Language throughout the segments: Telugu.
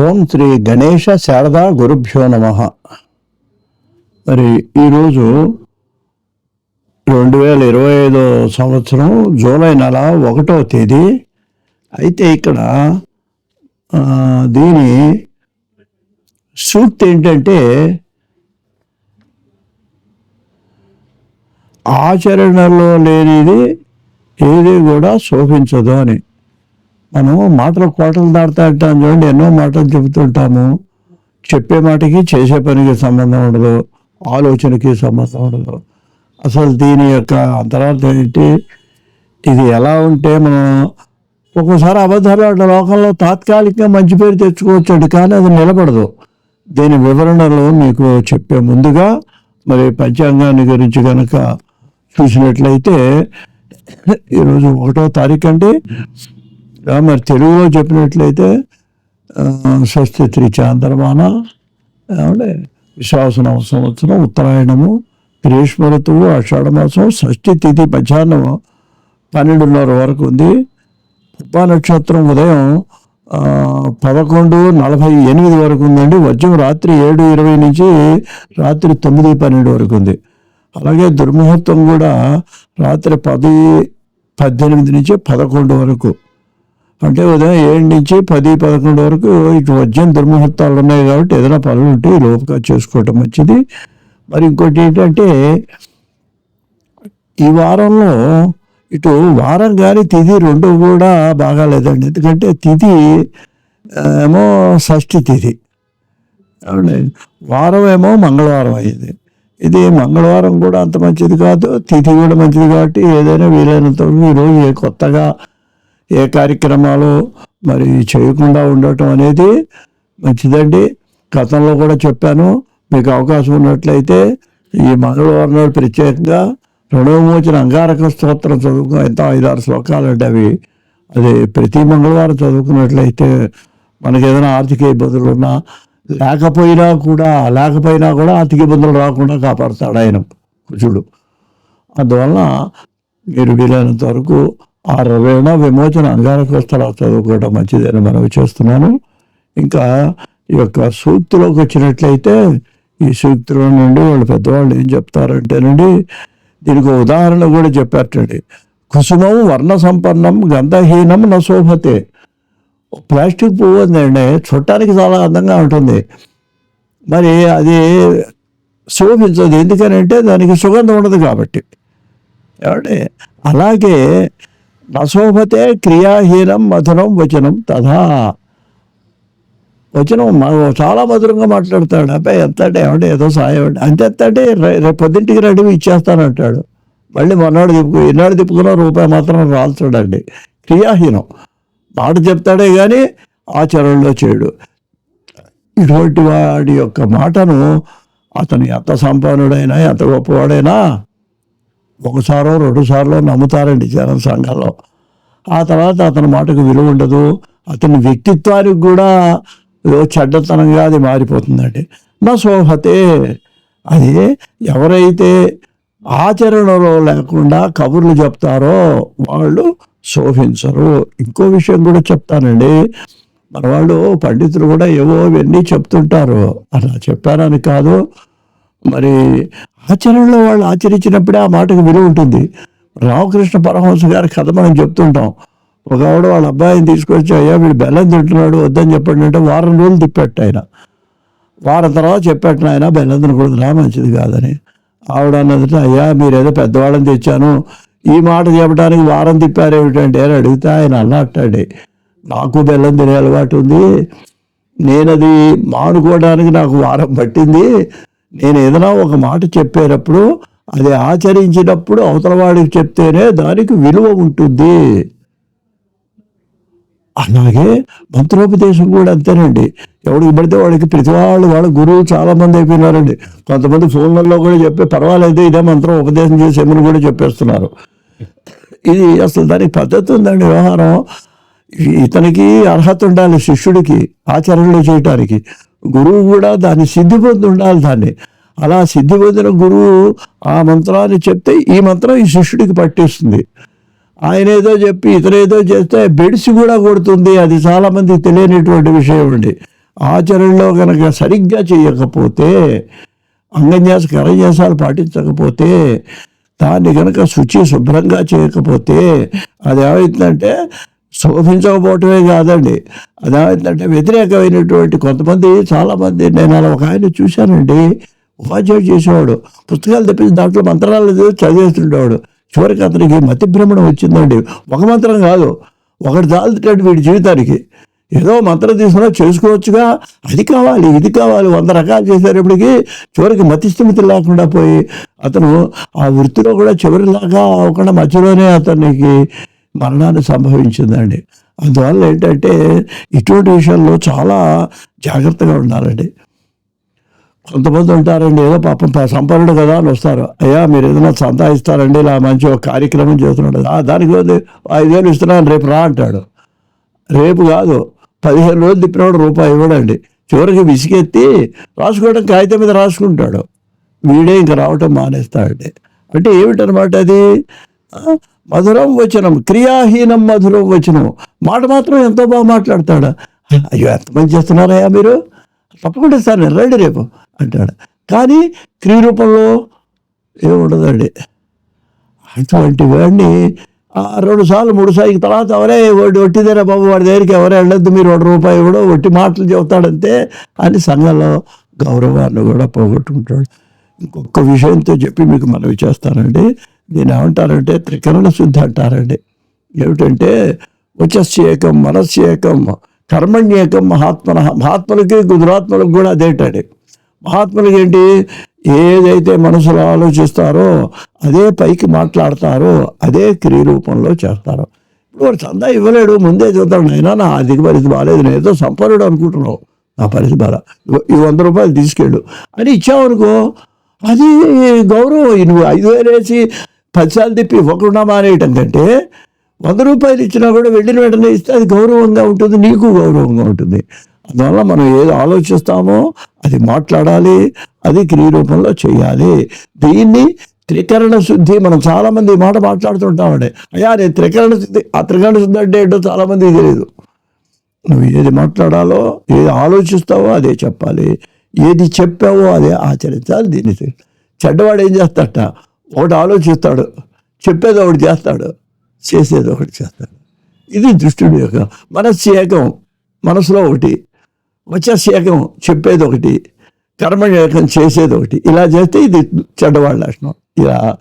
ఓం శ్రీ గణేష శారదా గురుభ్యో నమ. మరి ఈరోజు రెండు వేల ఇరవై ఐదో సంవత్సరం జూలై నెల ఒకటో తేదీ. అయితే ఇక్కడ దీని సూక్తి ఏంటంటే ఆచరణలో లేనిది ఏది కూడా శోభించదు అని. మనం మాటలు కోటలు దాడుతా ఉంటాం చూడండి ఎన్నో మాటలు చెబుతుంటాము. చెప్పే మాటకి చేసే పనికి సంబంధం ఉండదు. ఆలోచనకి సంబంధం ఉండదు. అసలు దీని యొక్క అంతరార్థం ఏంటి? ఇది ఎలా ఉంటే మనం ఒక్కోసారి అబద్ధాలు ఆడే లోకంలో తాత్కాలికంగా మంచి పేరు తెచ్చుకోవచ్చు అండి కానీ అది నిలబడదు. దీని వివరణలో మీకు చెప్పే ముందుగా మరి పంచాంగాన్ని గురించి కనుక చూసినట్లయితే ఈరోజు ఒకటో తారీఖు అండి. మరి తెలుగులో చెప్పినట్లయితే ఆ, షష్ఠి త్రి చాంద్రమాన ఏమంటే విశ్వాసనవ సంవత్సరం ఉత్తరాయణము గ్రీష్మ ఋతువు ఆషాఢ మాసం షష్ఠి తిథి మధ్యాహ్నం పన్నెండున్నర వరకు ఉంది. పుబ్బా నక్షత్రం ఉదయం పదకొండు నలభై ఎనిమిది వరకు ఉందండి. వజ్రం రాత్రి ఏడు ఇరవై నుంచి రాత్రి తొమ్మిది పన్నెండు వరకు ఉంది. అలాగే దుర్ముహూర్తం కూడా రాత్రి పది పద్దెనిమిది నుంచి పదకొండు వరకు అంటే ఉదయం ఏడు నుంచి పది పదకొండు వరకు ఇటు వజ్యం దుర్ముహూర్తాలు ఉన్నాయి కాబట్టి ఏదైనా పనులు ఉంటే లోపుగా చేసుకోవటం మంచిది. మరి ఇంకోటి ఏంటంటే ఈ వారంలో ఇటు వారం కానీ తిథి రెండు కూడా బాగాలేదండి. ఎందుకంటే తిథి ఏమో షష్ఠి తిథి. వారం ఏమో మంగళవారం అయ్యింది. ఇది మంగళవారం కూడా అంత మంచిది కాదు తిథి కూడా మంచిది కాబట్టి ఏదైనా వీలైనంత ఈరోజు కొత్తగా ఏ కార్యక్రమాలు మరి చేయకుండా ఉండటం అనేది మంచిదండి. గతంలో కూడా చెప్పాను మీకు అవకాశం ఉన్నట్లయితే ఈ మంగళవారం నాడు ప్రత్యేకంగా రుణవిమోచన అంగారక స్తోత్రం చదువుకున్న ఎంత ఐదారు శ్లోకాలు అంటే అవి. అది ప్రతి మంగళవారం చదువుకున్నట్లయితే మనకి ఏదైనా ఆర్థిక ఇబ్బందులు ఉన్నా లేకపోయినా కూడా లేకపోయినా కూడా ఆర్థిక ఇబ్బందులు రాకుండా కాపాడుతాడు ఆయన. కుజుడు. అందువలన మీరు వీలైనంత వరకు ఆ రవేణ విమోచన అంగారకోస్తలా చదువుకోవడం మంచిదని మనవి చేస్తున్నాను. ఇంకా ఈ యొక్క సూక్తిలోకి వచ్చినట్లయితే ఈ సూక్తిలో నుండి వాళ్ళు పెద్దవాళ్ళు ఏం చెప్తారంటేనండి దీనికి ఉదాహరణ కూడా చెప్పారటండి. కుసుమం వర్ణ సంపన్నం గంధహీనం నశోభతే ప్లాస్టిక్ పువ్వు ఉందండి చుట్టానికి చాలా అందంగా ఉంటుంది. మరి అది శోభించదు. ఎందుకనంటే దానికి సుగంధం ఉండదు కాబట్టి. ఏమంటే అలాగే నశోభతే క్రియాహీనం మధురం వచనం తథా. వచనం చాలా మధురంగా మాట్లాడతాడు. అబ్బాయి ఎంత అంటే ఏమంటే ఏదో సాయం అంత అంతే ఎంత అంటే రే- రేపు పొద్దుంటికి రెడీ ఇచ్చేస్తానంటాడు. మళ్ళీ మొన్నడు తిప్పుకు ఎన్నాడు తిప్పుకున్న రూపాయి మాత్రం రాల్చడండి. క్రియాహీనం. మాట చెప్తాడే కానీ ఆచరణలో చేయడు. ఇటువంటి వాడి యొక్క మాటను అతను ఎంత సంపన్నుడైనా ఎంత గొప్పవాడైనా ఒకసారో రెండు సార్లు నమ్ముతారండి జనం సంఘంలో ఆ తర్వాత అతని మాటకు విలువ ఉండదు. అతని వ్యక్తిత్వానికి కూడా చెడ్డతనంగా అది మారిపోతుందండి. నా శోభతే అది ఎవరైతే ఆచరణలో లేకుండా కబుర్లు చెప్తారో వాళ్ళు శోభించరు. ఇంకో విషయం కూడా చెప్తానండి. మన వాళ్ళు పండితులు కూడా ఏవో ఇవన్నీ చెప్తుంటారు. అలా చెప్పారని కాదు. మరి ఆచరణలో వాళ్ళు ఆచరించినప్పుడే ఆ మాటకు విలువ ఉంటుంది. రామకృష్ణ పరమహంస గారి కథ మనం చెప్తుంటాం. ఒక ఆవిడ వాళ్ళ అబ్బాయిని తీసుకొచ్చి అయ్యా వీడు బెల్లం తింటున్నాడు వద్దని చెప్పండి అంటే వారం రోజులు తిప్పెట్టు ఆయన. వారం తర్వాత చెప్పాడు ఆయన బెల్లం తినకూడదు రా మంచిది కాదని. ఆవిడ అన్నది అయ్యా మీరేదో పెద్దవాళ్ళని తెచ్చాను. ఈ మాట చెప్పడానికి వారం తిప్పారేమిటంటే అని అడిగితే ఆయన అన్నట్టండి నాకు బెల్లం తినే అలవాటు ఉంది. నేను అది మానుకోవడానికి నాకు వారం పట్టింది. నేను ఏదైనా ఒక మాట చెప్పేటప్పుడు అది ఆచరించినప్పుడు అవతల వాడికి చెప్తేనే దానికి విలువ ఉంటుంది. అలాగే మంత్రోపదేశం కూడా అంతేనండి. ఎవడికి పడితే వాడికి ప్రతి వాళ్ళు వాళ్ళ గురువు చాలామంది అయిపోయినారండి. కొంతమంది ఫోన్లలో కూడా చెప్పి పర్వాలేదు ఇదే మంత్రం ఉపదేశం చేసేమని కూడా చెప్పేస్తున్నారు. ఇది అసలు దానికి పద్ధతి ఉందండి వ్యవహారం. ఇతనికి అర్హత ఉండాలి శిష్యుడికి ఆచరణలో చేయటానికి. గురువు కూడా దాన్ని సిద్ధి పొంది ఉండాలి దాన్ని. అలా సిద్ధి పొందిన గురువు ఆ మంత్రాన్ని చెప్తే ఈ మంత్రం ఈ శిష్యుడికి పట్టిస్తుంది. ఆయన ఏదో చెప్పి ఇతరేదో చేస్తే బెడిసి కూడా కొడుతుంది. అది చాలామందికి తెలియనిటువంటి విషయం అండి. ఆచరణలో కనుక సరిగ్గా చేయకపోతే అంగన్యాస కరన్యాసాలు పాటించకపోతే దాన్ని కనుక శుచి శుభ్రంగా చేయకపోతే అది ఏమవుతుందంటే శోభించకపోవటమే కాదండి. అది వ్యతిరేకమైనటువంటి కొంతమంది చాలామంది నేను అలా ఒక ఆయన చూశానండి. ఉపాధ్యాయుడు చేసేవాడు. పుస్తకాలు తెప్పించి దాంట్లో మంత్రాలు చదివేస్తుండేవాడు. చివరికి అతనికి మతి భ్రమణం వచ్చిందండి. ఒక మంత్రం కాదు. ఒకటి చాలుతాడు వీడి జీవితానికి. ఏదో మంత్రం తీసుకున్నా చేసుకోవచ్చుగా. అది కావాలి ఇది కావాలి వంద రకాలు చేసేటప్పటికి చివరికి మతిస్థిమితి లేకుండా పోయి అతను ఆ వృత్తిలో కూడా చివరిలాగా అవ్వకుండా మధ్యలోనే అతనికి మరణాన్ని సంభవించిందండి. అందువల్ల ఏంటంటే ఇటువంటి విషయాల్లో చాలా జాగ్రత్తగా ఉండాలండి. కొంతమంది ఉంటారండి ఏదో పాపం సంపన్నుడు కదా అని వస్తారు. అయ్యా మీరు ఏదైనా సంతా ఇస్తారండి ఇలా మంచి ఒక కార్యక్రమం చేస్తున్నాడు దానికి వద్దు ఐదేళ్ళు ఇస్తున్నాను రేపు రా అంటాడు. రేపు కాదు పదిహేను రోజులు తిప్పినవాడు రూపాయి ఇవ్వడండి. చివరికి విసిగెత్తి రాసుకోవడం కాగితం మీద రాసుకుంటాడు. వీడే ఇంకా రావటం మానేస్తాడండి. అంటే ఏమిటనమాట అది? మధురం వచనం క్రియాహీనం మధురం వచనం. మాట మాత్రం ఎంతో బాగా మాట్లాడతాడు. అయ్యో ఎంతమంది చేస్తున్నారయ్యా మీరు? తప్పకుండా సార్ నేను రండి రేపు అంటాడు. కానీ క్రియ రూపంలో ఏముండదండి? అటువంటి వాడిని ఆ రెండు సార్లు మూడు సార్లు తర్వాత ఎవరే వాడు వట్టిదేరా బాబు వాడి దగ్గరికి ఎవరే వెళ్ళొద్దు మీరు ఒక రూపాయి కూడా వట్టి మాటలు చెబుతాడంతే అని సంఘంలో గౌరవాన్ని కూడా పోగొట్టుకుంటాడు. ఇంకొక విషయంతో చెప్పి మీకు మనవి చేస్తానండి. దీన్ని ఏమంటారంటే త్రికరణ శుద్ధి అంటారండి. ఏమిటంటే వచస్యేకం మనస్యేకం కర్మణ్యేకం మహాత్మన మహాత్ములకి గుజరాత్ములకు కూడా అదేటండి. మహాత్ములకి ఏంటి? ఏదైతే మనసులో ఆలోచిస్తారో అదే పైకి మాట్లాడతారో అదే క్రియ రూపంలో చేస్తారో. ఇప్పుడు వాడు చందా ఇవ్వలేడు ముందే చూద్దాం అయినా నా ఆర్థిక పరిస్థితి బాగాలేదు నేనేదో సంపన్నుడు అనుకుంటున్నావు నా పరిస్థితి బాగా ఈ వంద రూపాయలు తీసుకెళ్ళు. అని ఇచ్చావనుకో అది గౌరవం నువ్వు ఐదు వేలు వేసి పచ్చాలు తిప్పి ఒకరున్నా మానేయటం కంటే వంద రూపాయలు ఇచ్చినా కూడా వెళ్ళిన వెంటనే ఇస్తే అది గౌరవంగా ఉంటుంది నీకు గౌరవంగా ఉంటుంది. అందువల్ల మనం ఏది ఆలోచిస్తామో అది మాట్లాడాలి అది క్రియ రూపంలో చేయాలి. దీన్ని త్రికరణ శుద్ధి మనం చాలామంది ఈ మాట మాట్లాడుతుంటామండి. అయ్యా నేను త్రికరణ శుద్ధి ఆ త్రికరణ శుద్ధి అంటే ఏంటో చాలామంది తెలియదు నువ్వు ఏది మాట్లాడాలో ఏది ఆలోచిస్తావో అదే చెప్పాలి. ఏది చెప్పావో అదే ఆచరించాలి దీన్ని. చెడ్డవాడు ఏం చేస్తాట ఒకటి ఆలోచిస్తాడు. చెప్పేది ఒకటి చేస్తాడు. చేసేది ఒకటి చేస్తాడు. ఇది దుష్టుడి యొక్క మనస్సు ఏకం మనసులో ఒకటి వచ్చేసి ఏకం చెప్పేది ఒకటి కర్మ ఏకం చేసేది ఒకటి. ఇలా చేస్తే ఇది చెడ్డవాళ్ళ లక్షణం. ఇలా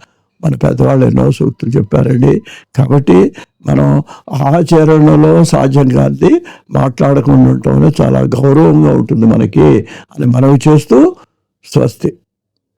మన పెద్దవాళ్ళు ఎన్నో సూక్తులు చెప్పారండి. కాబట్టి మనం ఆచరణలో సాధ్యం కాదు మాట్లాడకుండా ఉండటం చాలా గౌరవంగా ఉంటుంది మనకి అని మనవి చేస్తూ స్వస్తి.